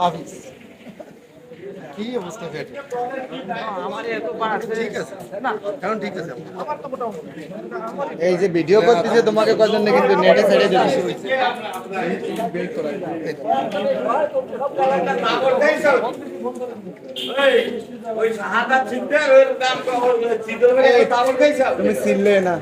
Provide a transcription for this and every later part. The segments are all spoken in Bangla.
হাফিজ কি অবস্থা ফেটে ঠিক আছে। এখন ঠিক আছে। এই যে ভিডিও করতেছে তোমাকে কজন না কিন্তু নেটে ছেড়ে দেবে তুমি চিনলে না।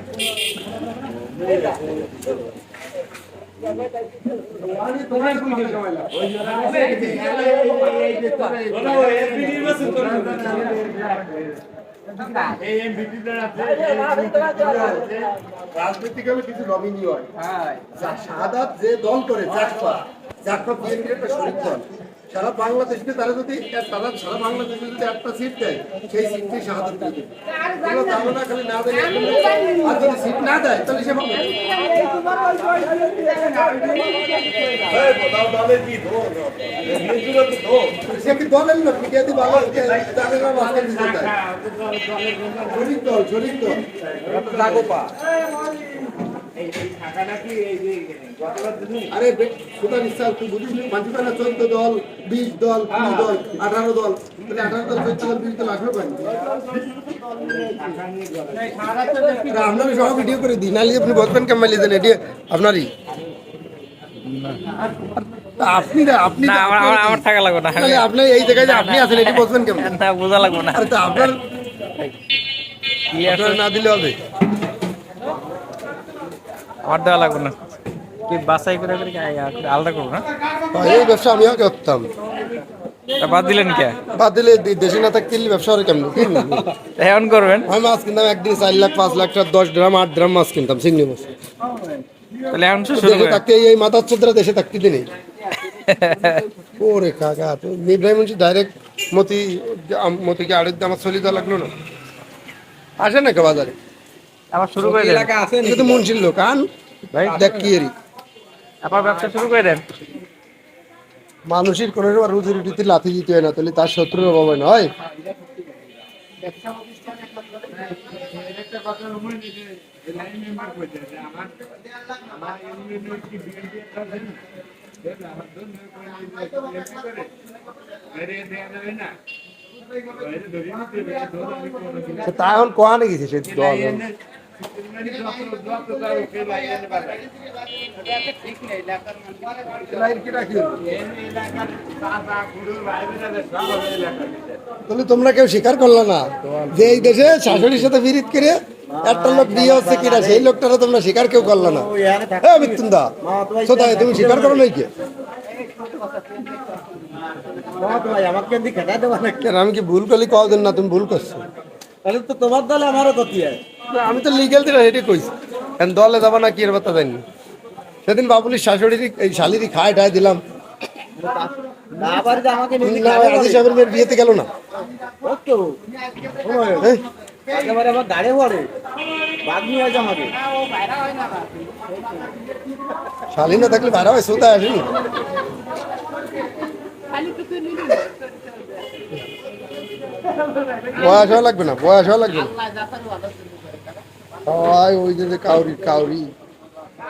রাজনীতি গেলে কিছু নমিনি হয়। যা যে দল করে চাকপা চাকপা বিএনপির একটা শরীর দল। সারা বাংলাদেশকে তারা যদি তারা সারা বাংলাদেশে যদি একটা সিট দেয়, সেই সিটটি শাহাদাত দেবে। কোনো ধারণা খালি না দেয়, আর যদি সিট না দেয়, তাহলে সে না। কি দলের লোক? দল দল। আরে সুতরাং ইচ্ছা তুই বুঝিস নি? পাঁচি চোদ্দ দল বিশ দল কুড়ি দল আঠারো দল। তাহলে আঠারো দল চোদ্দ দল বিশ দল আসবে পারেন আপনার সব ভিডিও করে দিই নাহলে আপনি বলবেন কেমন দেন এটি আপনারই। আপনি আপনি আমার আমার আমার থাকা লাগবে না। আপনি এই জায়গায় আপনি আছেন এটি বলবেন কেমন? বোঝা লাগবে না। আরে তা আপনার কি আছে আপনার না দিলে হবে। আমার দেওয়া লাগবে না। কি বাছাই করে করে আলাদা করব না? এই ব্যবসা আমিও করতাম। বাদ দিলেন কে? বাদ দিলে দেশে না থাকতে ব্যবসা করে কেমন? এখন করবেন? আমি মাছ কিনতাম একদিন চার লাখ পাঁচ লাখ টাকা দশ গ্রাম আট গ্রাম মাছ কিনতাম চিংড়ি মাছ। তাহলে এখন শুরু দেশে থাকতে এই মাথার চোদ্দরা দেশে থাকতে নেই ওরে কাকা তো ইব্রাহিম ডাইরেক্ট মতি আম- মতিকে আড়ের দিয়ে আমার চলে দেওয়া লাগল না। আসে না কে বাজারে। আবার শুরু করে দেন। মুন্সির লোক আন ভাই দেখ কি এরি। আবার ব্যবসা শুরু করে দেন। মানুষের কোনো রকম রুজি রুটিতে লাথি দিতে হয় না তাহলে তার শত্রুর অভাব না সে তা এখন কোয়ানে নাকি সে দল। তাহলে তোমরা কেউ স্বীকার করল না? যে এই দেশে শাশুড়ির সাথে বিরিত করে একটা লোক বিয়ে হচ্ছে কিনা সেই লোকটারও তোমরা স্বীকার কেউ করল না? এ মৃত্যুন্দা কোথায় তুমি স্বীকার করো নাই কে? আমাকে দি খেটা দেওয়া না কেন আমি কি ভুল করলি? কদিন না তুমি ভুল করছ? তাহলে তো তোমার দলে আমারও ক্ষতি হয়। আমি তো লিগেল দিলে হেঁটে কইছি। এখন দলে যাবা না কি এর কথা জানি সেদিন বাবুলির শাশুড়ির এই শালিরি খায় ঠায় দিলাম। আবার যে আমাকে নিজে না আজি সাহেবের মেয়ের বিয়েতে গেল না। একেবারে আমার পড়ে আমাকে। শালি না থাকলে ভাড়া হয় সোতায় আসেনি। বয়স হওয়া লাগবে না বয়স হওয়া লাগবে না। সবাই ওই যে কাউরি কাউরি।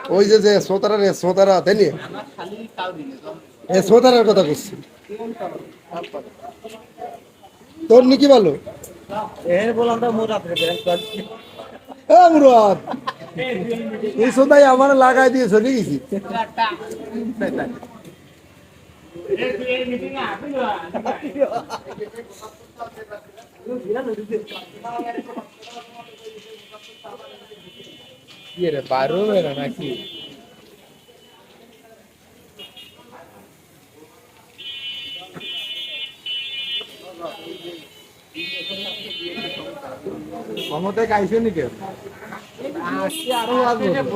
ওই যে যে সোতারা রে সোতারা তাই নিয়ে এ সোতারার কথা করছি তোর নি কি ভালো মুরাদ এই সোতাই আমার লাগাই দিয়ে চলে গেছি রে বারো বেরো নাকি মমতা গাইছে নাকি আসছে আরও আসব